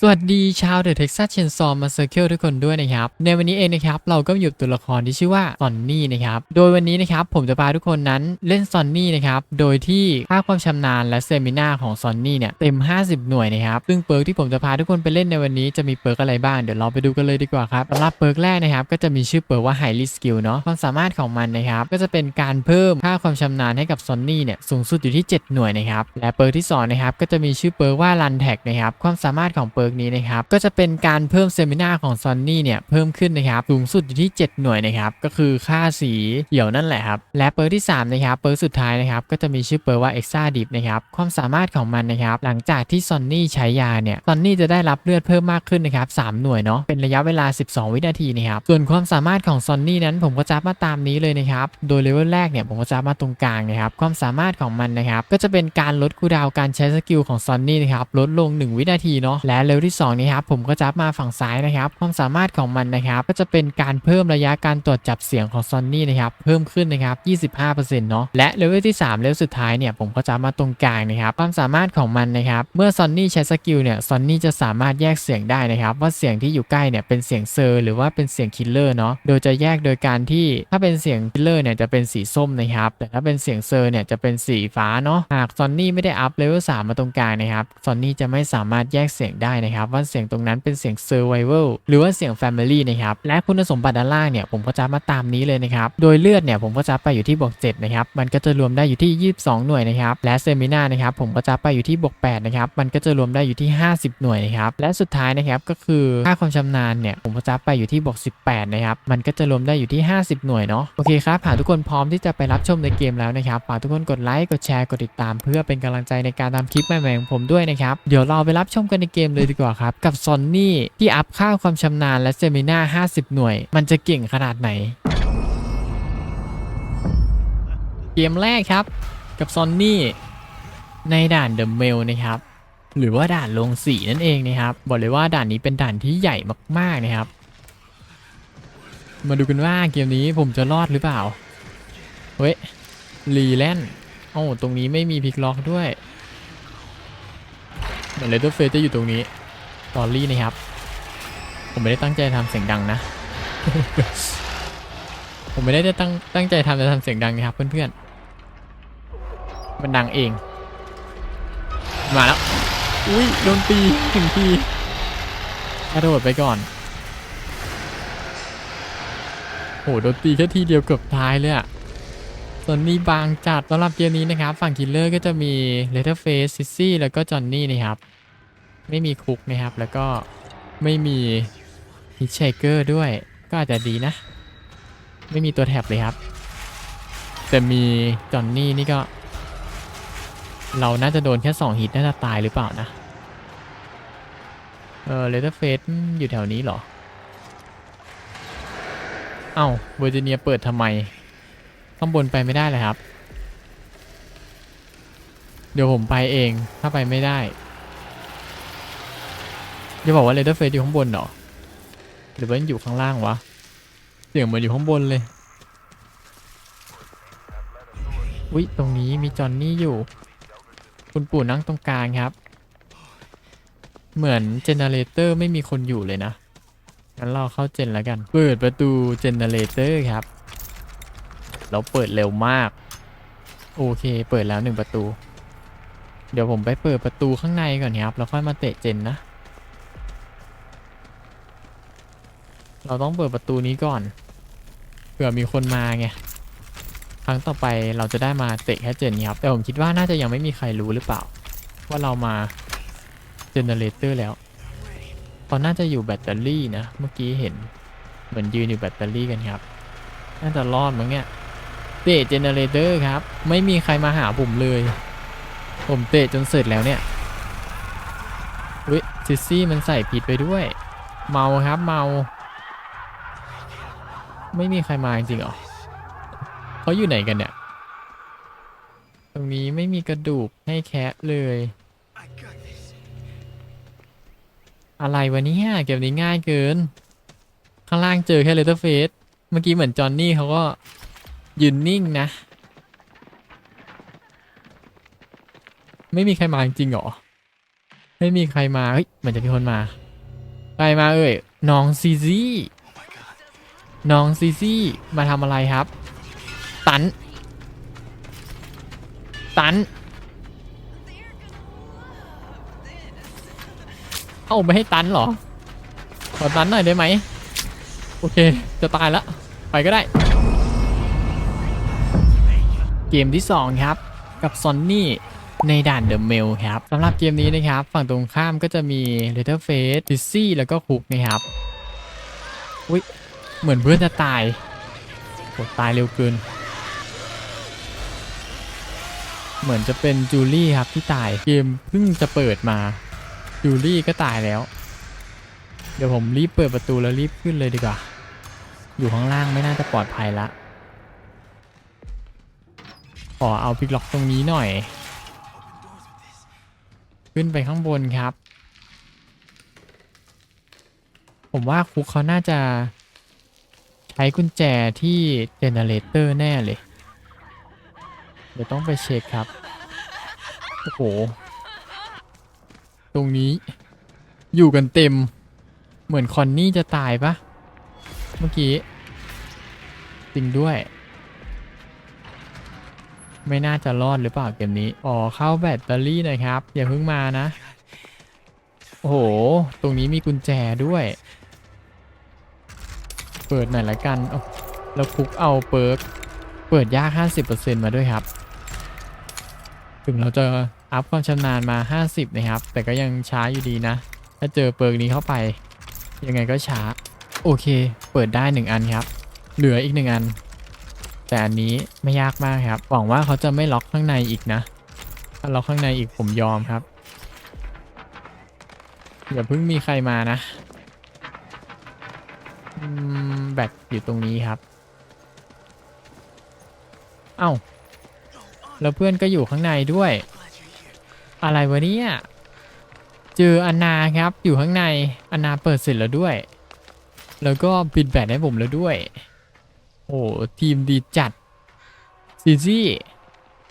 สวัสดีชาวเดอะเท็กซัสเชนซอมมาเซอร์เคิลทุกคนด้วยนะครับ ในวันนี้เองนะครับ เราก็อยู่ตัวละครที่ชื่อว่าซอนนี่นะครับ โดยวันนี้นะครับ ผมจะพาทุกคนนั้นเล่นซอนนี่นะครับ โดยที่ค่าความชำนาญและเซมินาของซอนนี่เนี่ยเต็ม 50 หน่วยนะครับ ซึ่งเปิร์กที่ผมจะพาทุกคนไปเล่นในวันนี้จะมีเปิร์กอะไรบ้างเดี๋ยวเราไปดูกันเลยดีกว่าครับสำหรับเปิร์กแรกนะครับก็จะมีชื่อเปิร์กว่า Highly Skill เนาะความสามารถของมันนะครับก็จะเป็นการเพิ่มค่าความชำนาญให้กับซอนนี่เนี่ยสูงสุดอยู่ที่ 7 หน่วยนะครับและเปิร์กที่สองนะครับก็จะมีชื่อเปิร์กว่า Run Tag นะครับความสามารถของเปิร์กนี้นะครับก็จะเป็นการเพิ่มเซมินาของซอนนี่เนี่ยเพิ่มขึ้นนะครับสูงสุดอยู่ที่ 7 หน่วยนะครับก็คือค่าสีเขียวนั่นแหละครับและเปิร์กที่3นะครับเปิร์กสุดท้ายนะครับก็จะมีชื่อเปิร์กว่า Exa Dip นะครับความสามารถของมันนะครับหลังจากที่ซอนนี่ใช้ยาเนี่ยซอนนี่จะได้รับเลือดเพิ่มมากขึ้นนะครับ3หน่วยเนาะเป็นระยะเวลา 12 วินาทีนะครับส่วนความสามารถของซอนนี่นั้นผมก็จะมาตามนี้เลยนะครับโดยเลเวลแรกเนี่ยผมก็จะมาตรงกลางนะครับความสามารถของมันนะครับก็จะเป็นการลดคูดาวการใช้สกิลของซอนนี่นะครับลดลง 1 วินาทีเนาะและเลเวลที่2นี่ครับผมก็จะมาฝั่งซ้ายนะครับความสามารถของมันนะครับก็จะเป็นการเพิ่มระยะการตรวจจับเสียงของซอนนี่นะครับเพิ่มขึ้นนะครับ 25%เนาะและเลเวลที่3เลเวลสุดท้ายเนี่ยผมก็จะมาตรงกลางนะครับความสามารถของมันนะครับเมื่อซอนนี่ใช้สกิลเนี่ยซอนนี่จะสามารถแยกเสียงได้นะครับว่าเสียงที่อยู่ใกล้เนี่ยเป็นเสียงเซอร์หรือว่าเป็นเสียงคิลเลอร์เนาะโดยจะแยกโดยการที่ถ้าเป็นเสียงคิลเลอร์เนี่ยจะเป็นสีส้มนะครับแต่ถ้าเป็นเสียงเซอร์เนี่ยจะเป็นสีฟ้าเนาะหากซอนนี่ไม่ได้อัพเลเวล3มาตรงกลางนะครับซอนนี่จะไม่สามารถแยกเสียงได้นะครับว่าเสียงตรงนั้นเป็นเสียงเซอร์ไวเวลหรือว่าเสียงแฟมิลี่นะครับและคุณสมบัติด้านล่างเนี่ยผมก็จะมาตามนี้เลยนะครับโดยเลือดเนี่ยผมก็จะไปอยู่ที่บวก7นะครับมันก็จะรวมได้อยู่ที่ 22 หน่วยนะครับและเซมินานะครับผมก็จะไปอยู่ที่บวก8นะครับมันก็จะรวมได้อยู่ที่ 50 หน่วยนะครับและสุดท้ายนะครับก็คือค่าความชำนาญเนี่ยผมก็จะไปอยู่ที่บวก18นะครับมันก็จะรวมได้อยู่ที่ 50 หน่วยเนาะโอเคครับหากทุกคนพร้อมที่จะไปรับชมในเกมแล้วนะครับฝากทุกคนกดไลค์กดแชร์กดติดตาม เพื่อเป็นกำลังใจในการทำคลิปใหม่ๆของผมด้วยนะครับเดี๋ยวเราไปรับชมกันในเกมเลยดีกว่าครับ กับซอนนี่ที่อัพค่าความชำนาญและเซมินา50 หน่วย มันจะเก่งขนาดไหน เกมแรกครับ กับซอนนี่ในด่านเดอะเมลนะครับ หรือว่าด่านลงสีนั่นเองนะครับ บอกเลยว่าด่านนี้เป็นด่านที่ใหญ่มากๆนะครับ มาดูกันว่าเกมนี้ผมจะรอดหรือเปล่าเฮ้ยรีแลนด์โอ้ตรงนี้ไม่มีพลิกล็อกด้วยเหมือนเลเตอร์เฟสจะอยู่ตรงนี้ อรี่นะครับ ผมไม่ได้ตั้งใจทำเสียงดังนะ ผมไม่ได้จะตั้งตั้งใจทำจะทำเสียงดังนะครับ เพื่อนๆ มันดังเอง มาแล้ว อุ้ยโดนตีหนึ่งทีกระโดดไปก่อน โหโดนตีแค่ทีเดียวเกือบตายเลยอะส่วนนี้บางจัดสำหรับเกมนี้นะครับ ฝั่งคิลเลอร์ก็จะมีเลเทอร์เฟสซิซี่แล้วก็จอนนี่นะครับ ไม่มีคุกนะครับ แล้วก็ไม่มีฮิตเชเกอร์ด้วย ก็อาจจะดีนะ ไม่มีตัวแท็บเลยครับ แต่มีจอนนี่นี่ก็ เราน่าจะโดนแค่ 2 ฮิตน่าจะตายหรือเปล่านะ เออเลเทอร์เฟสอยู่แถวนี้เหรอ เอ้าเวอร์จิเนียเปิดทำไม ข้างบนไปไม่ได้เลยครับ เดี๋ยวผมไปเองถ้าไปไม่ได้ จะบอกว่าเลเทอร์เฟสอยู่ข้างบนเหรอ หรือว่าอยู่ข้างล่างวะ เสียงเหมือนอยู่ข้างบนเลย อุ๊ยตรงนี้มีจอนนี่อยู่ คุณปู่นั่งตรงกลางครับ เหมือนเจเนเรเตอร์ไม่มีคนอยู่เลยนะงั้นเราเข้าเจนแล้วกัน เปิดประตูเจเนเรเตอร์ครับ เราเปิดเร็วมาก โอเค เปิดแล้วหนึ่งประตู เดี๋ยวผมไปเปิดประตูข้างในก่อนครับ แล้วค่อยมาเตะเจนนะ เราต้องเปิดประตูนี้ก่อนเผื่อมีคนมาไงครั้งต่อไปเราจะได้มาเตะแค่เจนี้ครับ แต่ผมคิดว่าน่าจะยังไม่มีใครรู้หรือเปล่า ว่าเรามาเจเนเรเตอร์แล้วเขาน่าจะอยู่แบตเตอรี่นะ เมื่อกี้เห็น เหมือนยืนอยู่แบตเตอรี่กันครับ น่าจะรอดมั้งเนี่ยเตะเจเนเรเตอร์ครับ ไม่มีใครมาหาผมเลย ผมเตะจนเสร็จแล้วเนี่ยวิซิสซี่มันใส่ผิดไปด้วย เมาครับเมา ไม่มีใครมาจริงๆเหรอเขาอยู่ไหนกันเนี่ย ตรงนี้ไม่มีกระดูกให้แคะเลย อะไรวะเนี่ยเกมนี้ง่ายเกิน ข้างล่างเจอแค่เลเตอร์เฟสเมื่อกี้เหมือนจอห์นนี่เขาก็ยืนนิ่งนะ ไม่มีใครมาจริงๆเหรอ ไม่มีใครมา เฮ้ย เหมือนจะมีคนมา ใครมาเอ่ย น้องซีซี่ น้องซีซี่มาทำอะไรครับ ตัน ตัน เอาไม่ให้ตันเหรอ ขอตันหน่อยได้ไหม โอเค จะตายแล้วไปก็ได้ เกมที่ 2 ครับ กับซอนนี่ในด่านเดอะเมลครับสำหรับเกมนี้นะครับ ฝั่งตรงข้ามก็จะมี l e t t e r f a c e ดิซี่แล้วก็คุกนะครับอุ้ย เหมือนเพื่อนจะตายโหตายเร็วเกิน เหมือนจะเป็นจูลี่ครับที่ตาย เกมเพิ่งจะเปิดมา จูลี่ก็ตายแล้ว เดี๋ยวผมรีบเปิดประตูแล้วรีบขึ้นเลยดีกว่า อยู่ข้างล่างไม่น่าจะปลอดภัยละ ขอเอาพลิกล็อกตรงนี้หน่อย ขึ้นไปข้างบนครับ ผมว่าคุกเขาน่าจะ ช้กุญแจที่เจเนเรเตอร์แน่เลย เดี๋ยวต้องไปเช็คครับ โอ้โห ตรงนี้อยู่กันเต็ม เหมือนคอนนี่จะตายปะเมื่อกี้ จริงด้วย ไม่น่าจะรอดหรือเปล่าเกมนี้ อ๋อ เข้าแบตเตอรี่หน่อยครับ อย่าเพิ่งมานะ โอ้โห ตรงนี้มีกุญแจด้วย เปิดหน่อยละกันโอ้แล้วคุกเอาเปิร์กเปิดยาก 50%มาด้วยครับ ถึงเราจะอัพความชำนาญมา 50 นะครับ แต่ก็ยังช้าอยู่ดีนะ ถ้าเจอเปิร์กนี้เข้าไป ยังไงก็ช้า โอเค เปิดได้ 1 อันครับ เหลืออีก 1 อัน แต่อันนี้ไม่ยากมากครับ หวังว่าเขาจะไม่ล็อกข้างในอีกนะ ถ้าล็อกข้างในอีกผมยอมครับ อย่าเพิ่งมีใครมานะ แบตอยู่ตรงนี้ครับ เอ้า แล้วเพื่อนก็อยู่ข้างในด้วย อะไรวะเนี่ย เจออนนาครับ อยู่ข้างในอนนาเปิดเสร็จแล้วด้วย แล้วก็ปิดแบตให้ผมแล้วด้วย โอ้ทีมดีจัดซีซี่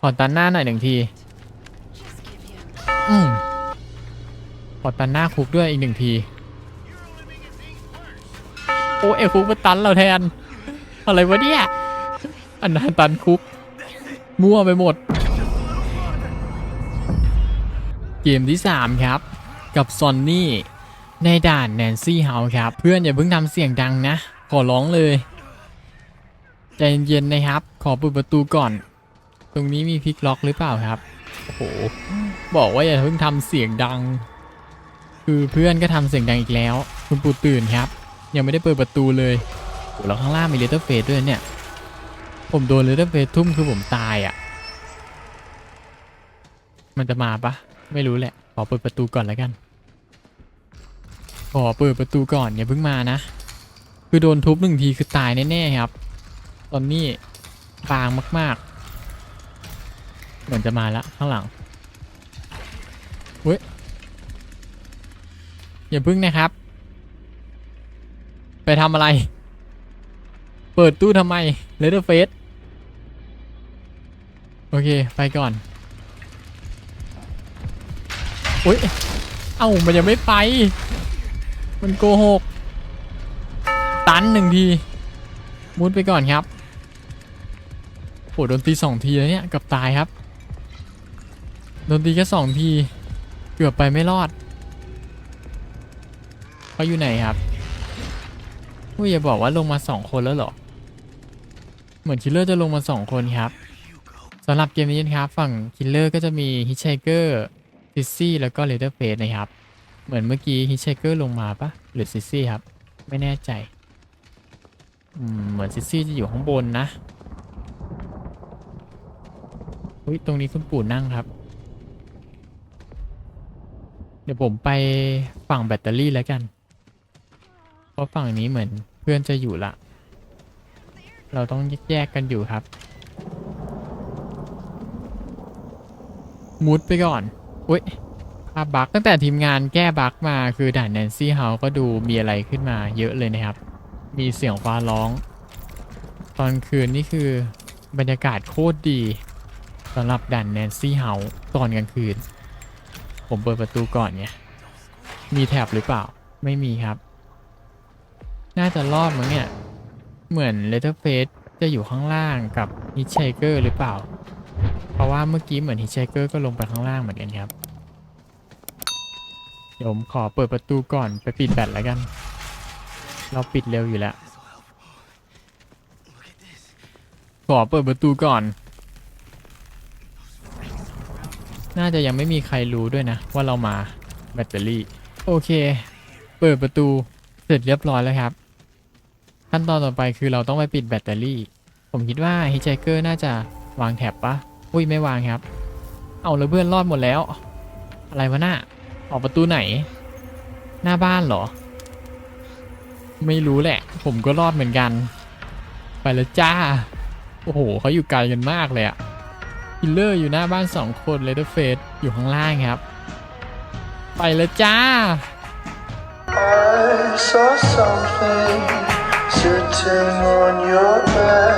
ขอตันหน้าหน่อยหนึ่งทีอืมขอตันหน้าคุกด้วยอีกหนึ่งที โอ้เอคุกมาตันเราแทน อะไรวะเนี่ย อันนั้นตันคุก มั่วไปหมด เกมที่ 3 ครับ กับซอนนี่ในด่านแนนซี่เฮาครับ เพื่อนอย่าเพิ่งทำเสียงดังนะ ขอร้องเลย ใจเย็นๆนะครับ ขอเปิดประตูก่อน ตรงนี้มีพลิกล็อกหรือเปล่าครับ โอ้โห บอกว่าอย่าเพิ่งทำเสียงดัง คือเพื่อนก็ทำเสียงดังอีกแล้ว คุณปู่ตื่นครับ ยังไม่ได้เปิดประตูเลยโอ้แล้วข้างล่างมีเลเตอร์เฟสด้วยเนี่ย ผมโดนเลเตอร์เฟสทุ่มคือผมตายอะ่ะ มันจะมาปะไม่รู้แหละ ขอเปิดประตูก่อนแล้วกัน ขอเปิดประตูก่อนอย่าเพิ่งมานะ คือโดนทุบหนึ่งทีคือตายแน่ๆครับ ตอนนี้บางมาก ๆ เหมือนจะมาแล้วข้างหลังเว้ยอย่าพึ่งนะครับ ไปทำอะไร เปิดตู้ทำไมเลเดอร์เฟสโอเค ไปก่อนโอ้ยเอ้า มันยังไม่ไป มันโกหก ตันหนึ่งที มุดไปก่อนครับโหโดนตีสองทีแล้วเนี่ยกับตายครับ โดนตีแค่สองที เกือบไปไม่รอดเขาอยู่ไหนครับ อุ้ยอย่าบอกว่าลงมาสองคนแล้วหรอ เหมือนคิลเลอร์จะลงมาสองคนครับสำหรับเกมนี้นะครับ ฝั่งคิลเลอร์ก็จะมีฮิชไชเกอร์ซิซี่แล้วก็เลเดอร์เฟสนะครับ เหมือนเมื่อกี้ฮิชไชเกอร์ลงมาปะหรือซิซี่ครับ ไม่แน่ใจเหมือนซิซี่จะอยู่ข้างบนนะอุ้ยตรงนี้คุณปู่นั่งครับ เดี๋ยวผมไปฝั่งแบตเตอรี่แล้วกัน เพราะฝั่งนี้เหมือน เพื่อนจะอยู่ละ เราต้องแยกกันอยู่ครับ มุดไปก่อนอุ้ยภาพบักตั้งแต่ทีมงานแก้บักมาคือด่านแนนซี่เฮาก็ดูมีอะไรขึ้นมาเยอะเลยนะครับ มีเสียงฟ้าร้อง ตอนคืนนี่คือบรรยากาศโคตรดีสำหรับด่านแนนซี่เฮาตอนกลางคืน ผมเปิดประตูก่อนไงมีแท็บหรือเปล่าไม่มีครับ น่าจะรอดมั้งเนี่ย เหมือนเลเ t อร์เฟสจะอยู่ข้างล่างกับฮิ t เชเกอร์หรือเปล่า เพราะว่าเมื่อกี้เหมือนฮิ t เชเกอร์ก็ลงไปข้างล่างเหมือนกันครับ เดี๋ยวผมขอเปิดประตูก่อนไปปิดแบตแล้วกัน เราปิดเร็วอยู่แล้ว ขอเปิดประตูก่อน น่าจะยังไม่มีใครรู้ด้วยนะ ว่าเรามาแบตเตอรี่ โอเค เปิดประตูเสร็จเรียบร้อยแล้วครับ ขั้นตอนต่อไปคือเราต้องไปปิดแบตเตอรี่ ผมคิดว่าฮิ t เชเกอร์น่าจะวางแท็บปะอุ้ยไม่วางครับ เอาแล้วเพื่อนรอดหมดแล้ว อะไรวะหน่าออกประตูไหน หน้าบ้านเหรอ ไม่รู้แหละ ผมก็รอดเหมือนกัน ไปแล้วจ้า โอ้โหเขาอยู่ไกลกันมากเลยอะคิลเลอร์อยู่หน้าบ้านสองคนเลเดอร์เฟสอยู่ข้างล่างครับ ไปแล้วจ้า I saw something sitting on your bed.